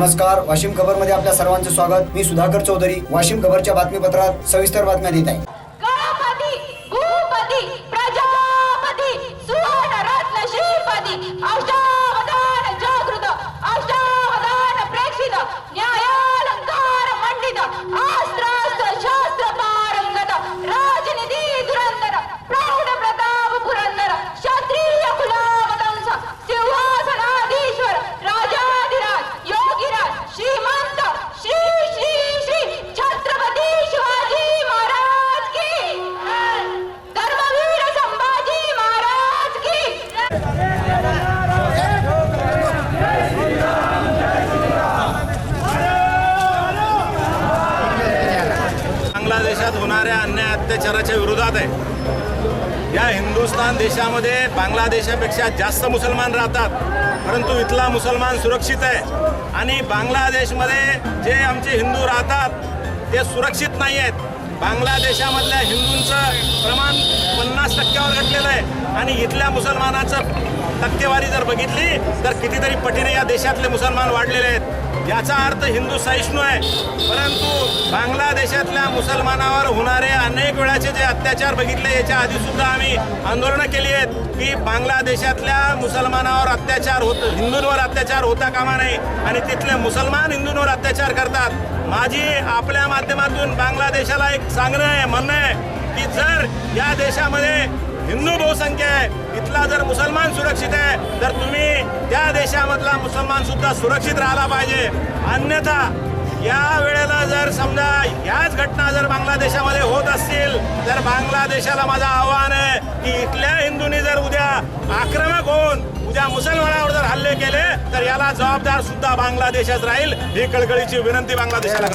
नमस्कार वाशिम खबरमध्ये आपल्या सर्वांचं स्वागत. मी सुधाकर चौधरी वाशिम खबरच्या बातमीपत्रात सविस्तर बातम्या देत आहे. बांगलादेशात होणाऱ्या अन्याय अत्याचाराच्या विरोधात आहे. या हिंदुस्थान देशामध्ये बांगलादेशापेक्षा जास्त मुसलमान राहतात. परंतु इथला मुसलमान सुरक्षित आहे. आणि बांगलादेशमध्ये जे आमचे हिंदू राहतात ते सुरक्षित नाही आहेत. बांगलादेशामधल्या हिंदूंचं प्रमाण पन्नास टक्क्यावर घटलेलं आहे. आणि इथल्या मुसलमानाचं टक्केवारी जर बघितली तर कितीतरी पटीने या देशातले मुसलमान वाढलेले आहेत. याचा अर्थ हिंदू सहिष्णू आहे. परंतु बांगलादेशातल्या मुसलमानावर होणारे अनेक वेळाचे जे अत्याचार बघितले याच्या आधी सुद्धा आम्ही आंदोलनं केली आहेत की बांगलादेशातल्या मुसलमानावर अत्याचार होत हिंदूंवर अत्याचार होता कामा नये. आणि तिथले मुसलमान हिंदूंवर अत्याचार करतात. माझी आपल्या माध्यमातून बांगलादेशाला एक सांगणं आहे म्हणणं आहे की जर या देशामध्ये हिंदू बहुसंख्य आहे इथला जर मुसलमान सुरक्षित आहे तर तुम्ही त्या देशामधला मुसलमान सुद्धा सुरक्षित राहिला पाहिजे. अन्यथा या वेळेला जर समजा याच घटना जर बांगलादेशामध्ये होत असतील तर बांगलादेशाला माझं आव्हान आहे की इथल्या हिंदूंनी जर उद्या आक्रमक होऊन उद्या मुसलमानावर जर हल्ले केले तर याला जबाबदार सुद्धा बांगलादेशच राहील ही कळकळीची विनंती बांगलादेशाला